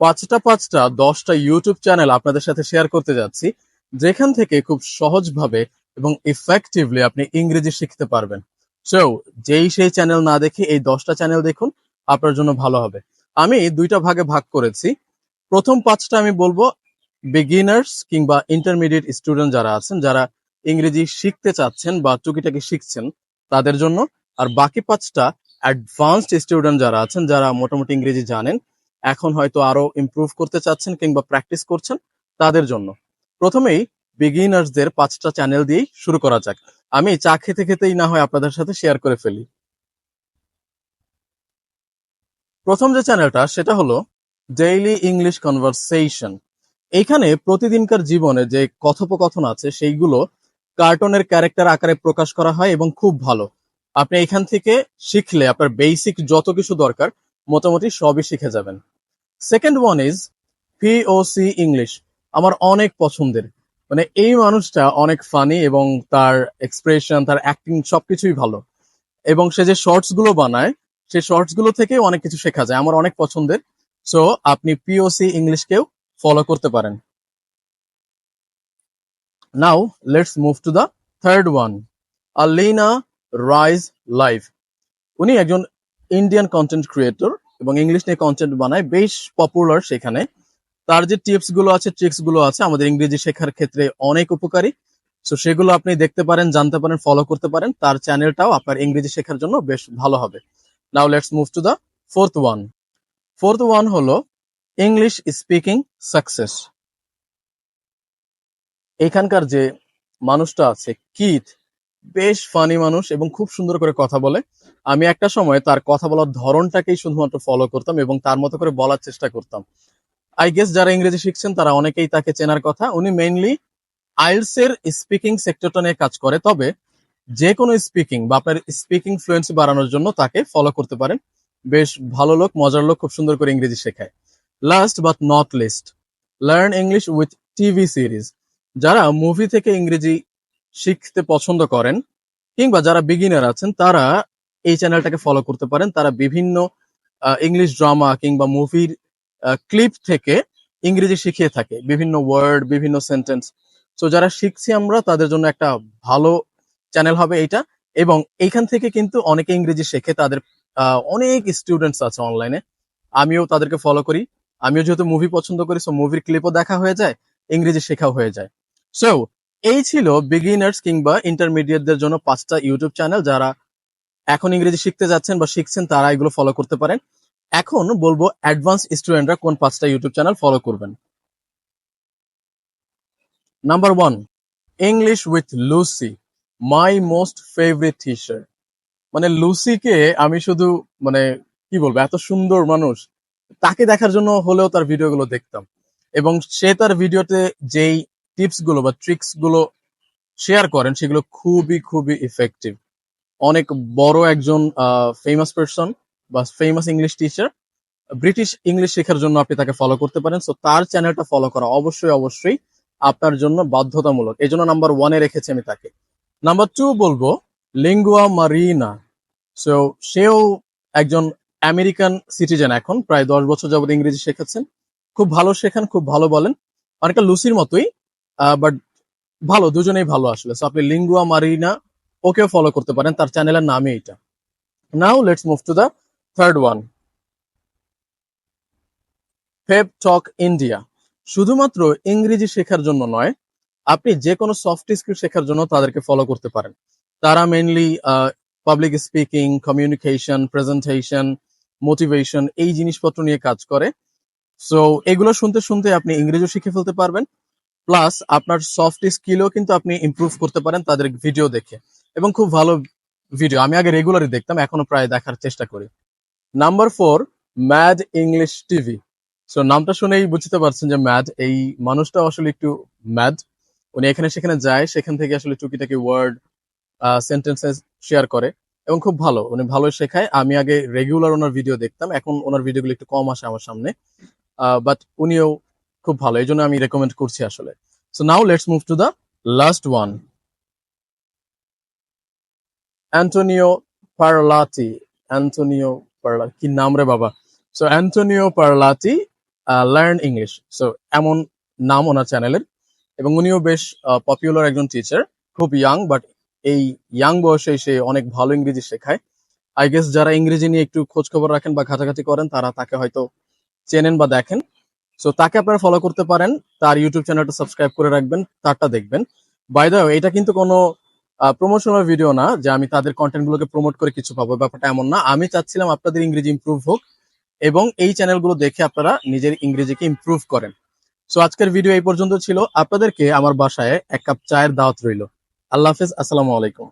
পাঁচটা পাঁচটা, দশটা ইউটিউব চ্যানেল আপনাদের সাথে শেয়ার করতে যাচ্ছি, যেখান থেকে খুব সহজভাবে এবং ইফেক্টিভলি আপনি ইংরেজি শিখতে পারবেন। সো যেই সেই চ্যানেল না দেখে এই দশটা চ্যানেল দেখুন, আপনার জন্য ভালো হবে। আমি দুইটা ভাগে ভাগ করেছি। প্রথম পাঁচটা আমি বলব বিগিনার্স কিংবা ইন্টারমিডিয়েট স্টুডেন্ট যারা আছেন, যারা ইংরেজি শিখতে চাচ্ছেন বা টুকিটাকি শিখছেন, তাদের জন্য। আর বাকি পাঁচটা অ্যাডভান্সড স্টুডেন্ট যারা আছেন, যারা মোটামুটি ইংরেজি জানেন এখন হয়তো আরও ইমপ্রুভ করতে চাচ্ছেন কিংবা প্র্যাকটিস করছেন তাদের জন্য। প্রথমেই বিগিনার্সদের পাঁচটা চ্যানেল দিয়েই শুরু করা যাক। আমি চা খেতে খেতেই না হয় আপনাদের সাথে শেয়ার করে ফেলি। প্রথম যে চ্যানেলটা সেটা হলো ডেইলি ইংলিশ কনভারসেশন এইখানে প্রতিদিনকার জীবনে যে কথোপকথন আছে, সেইগুলো কার্টুনের ক্যারেক্টার আকারে প্রকাশ করা হয় এবং খুব ভালো। আপনি এখান থেকে শিখলে, আপনার বেসিক যত কিছু দরকার মোটামুটি সবই শিখে যাবেন। Second one is POC English আমার অনেক পছন্দের। মানে এই মানুষটা অনেক ফানি এবং তার এক্সপ্রেশন তার অ্যাক্টিং সবকিছুই ভালো। এবং সে যে শর্টসগুলো বানায় সেই শর্টসগুলো থেকে অনেক কিছু শেখা যায়। আমার অনেক পছন্দের। সো আপনি পিওসি ইংলিশকেও ফলো করতে পারেন। Now let's move to the third one Alina Rais live উনি একজন ইন্ডিয়ান কন্টেন্ট ক্রিয়েটর এবং ইংলিশ নিয়ে কন্টেন্ট বানায়, বেশ পপুলার সেখানে। তার যে টিপসগুলো আছে ট্রিক্সগুলো আছে, আমাদের ইংরেজি শেখার ক্ষেত্রে অনেক উপকারী। সো সেগুলো আপনি দেখতে পারেন, জানতে পারেন ফলো করতে পারেন। তার চ্যানেলটাও আপনার ইংরেজি শেখার জন্য বেশ ভালো হবে। Now let's move to the fourth one fourth one হলো ইংলিশ স্পিকিং সাকসেস এখানকার যে মানুষটা আছে কিথ বেশ ফানি মানুষ এবং খুব সুন্দর করে কথা বলে। আমি একটা সময় তার কথা বলার ধরনটাকেই শুধুমাত্র ফলো করতাম এবং তার মতো করে বলার চেষ্টা করতাম। আই গেস যারা ইংরেজি শিখছেন, তারা অনেকেই তাকে চেনার কথা। উনি মেইনলি আইলস এর স্পিকিং সেক্টরটা নিয়ে কাজ করে, তবে যে কোনো স্পিকিং বা আপনার স্পিকিং ফ্লুয়েন্সি বাড়ানোর জন্য তাকে ফলো করতে পারেন। বেশ ভালো লোক, মজার লোক, খুব সুন্দর করে ইংরেজি শেখায়। Last but not least learn English with TV series যারা মুভি থেকে ইংরেজি শিখতে পছন্দ করেন, কিংবা যারা বিগিনার আছেন, তারা এই চ্যানেলটাকে ফলো করতে পারেন। তারা বিভিন্ন ইংলিশ ড্রামা কিংবা মুভির ক্লিপ থেকে ইংরেজি শিখিয়ে থাকে। বিভিন্ন ওয়ার্ড বিভিন্ন সেন্টেন্স তো যারা শিখছি আমরা, তাদের জন্য একটা ভালো চ্যানেল হবে এইটা। এবং এইখান থেকে কিন্তু অনেকে ইংরেজি শেখে। তাদের অনেক স্টুডেন্টস আছে অনলাইনে আমিও তাদেরকে ফলো করি। আমিও যেহেতু মুভি পছন্দ করি সো মুভির ক্লিপও দেখা হয়ে যায়, ইংরেজি শেখাও হয়ে যায়। সো এই ছিল বিগিনার্স কিংবা ইন্টারমিডিয়েটদের জন্য পাঁচটা ইউটিউব চ্যানেল যারা এখন ইংরেজি শিখতে যাচ্ছেন বা শিখছেন, তারা এগুলো ফলো করতে পারেন। এখন বলব অ্যাডভান্স স্টুডেন্টরা কোন পাঁচটা ইউটিউব চ্যানেল ফলো করবেন। Number one English with Lucy my most favourite teacher মানে লুসিকে আমি শুধু মানে কি বলব, এত সুন্দর মানুষ, তাকে দেখার জন্য হলেও তার ভিডিওগুলো দেখতাম। এবং সে তার ভিডিওতে যেই টিপসগুলো বা ট্রিক্সগুলো শেয়ার করেন, সেগুলো খুবই খুবই ইফেক্টিভ অনেক বড় একজন ফেমাস পার্সন বা famous English teacher British English শেখার জন্য আপনি তাকে ফলো করতে পারেন। সো তার চ্যানেলটা ফলো করা অবশ্যই অবশ্যই আপনার জন্য বাধ্যতামূলক। এই জন্য নাম্বার ওয়ানে রেখেছি আমি তাকে। নাম্বার টু বলব লিঙ্গুয়া মারিনা সো সেও একজন আমেরিকান সিটিজেন এখন, প্রায় দশ বছর যাবত ইংরেজি শেখাচ্ছেন। খুব ভালো শেখান, খুব ভালো বলেন। অনেকটা লুসির মতোই বাট ভালো, দুজনেই ভালো আসলে। সো আপনি লিঙ্গুয়া মারিনা ওকেও ফলো করতে পারেন, তার চ্যানেলের নামই এটা now let's move to the third one fab talk India শুধুমাত্র ইংরেজি শেখার জন্য নয়, আপনি যে কোনো সফট স্কিল শেখার জন্য তাদেরকে ফলো করতে পারেন। তারা mainly public speaking communication presentation motivation এই জিনিসপত্র নিয়ে কাজ করে। সো এগুলো শুনতে শুনতে আপনি ইংরেজিও শিখে ফেলতে পারবেন প্লাস আপনার সফট স্কিলও কিন্তু আপনি ইমপ্রুভ করতে পারেন তাদের ভিডিও দেখে। এবং খুব ভালো ভিডিও আমি আগে রেগুলারই দেখতাম, এখনও প্রায় দেখার চেষ্টা করি। Number four mad English TV so নামটা শুনেই বুঝতে পারছেন যে ম্যাড এই মানুষটা আসলে একটু ম্যাড উনি এখানে সেখানে যায়, সেখান থেকে আসলে টুকিটাকি ওয়ার্ড সেন্টেন্সেস শেয়ার করে। এবং খুব ভালো, উনি ভালো শেখায়। আমি আগে রেগুলার ওনার ভিডিও দেখতাম, এখন ওনার ভিডিওগুলো একটু কম আসে আমার সামনে। বাট উনিও খুব ভালো এই জন্য আমি রেকমেন্ড করছি আসলে। So now let's move to the last one Antonio Parlati Antonio Parla কি নাম রে বাবা? So Antonio Parlati learn English so এমন নাম ওনার চ্যানেলের এবং উনিও বেশ পপুলার একজন টিচার খুব ইয়াং বাট এই ইয়াং বয়সে সে অনেক ভালো ইংরেজি শেখায়। আই গেস যারা ইংরেজি নিয়ে একটু খোঁজ খবর রাখেন বা ঘাটাঘাটি করেন, তারা তাকে হয়তো চেনেন বা দেখেন। সো তাকে আপনারা ফলো করতে পারেন, তার ইউটিউব চ্যানেলটা সাবস্ক্রাইব করে রাখবেন, তারটা দেখবেন। বাই দ্য এটা কিন্তু কোনো প্রমোশনাল ভিডিও না, যে আমি তাদের কন্টেন্ট গুলোকে প্রমোট করে কিছু পাবো ব্যাপারটা এমন না। আমি চাচ্ছিলাম আপনাদের ইংরেজি ইমপ্রুভ হোক, এবং এই চ্যানেলগুলো দেখে আপনারা নিজের ইংরেজিকে ইমপ্রুভ করেন। সো আজকের ভিডিও এই পর্যন্ত ছিল। আপনাদেরকে আমার বাসায় এক কাপ চায়ের দাওয়াত রইল। আল্লাহ হাফেজ, আসসালামু আলাইকুম।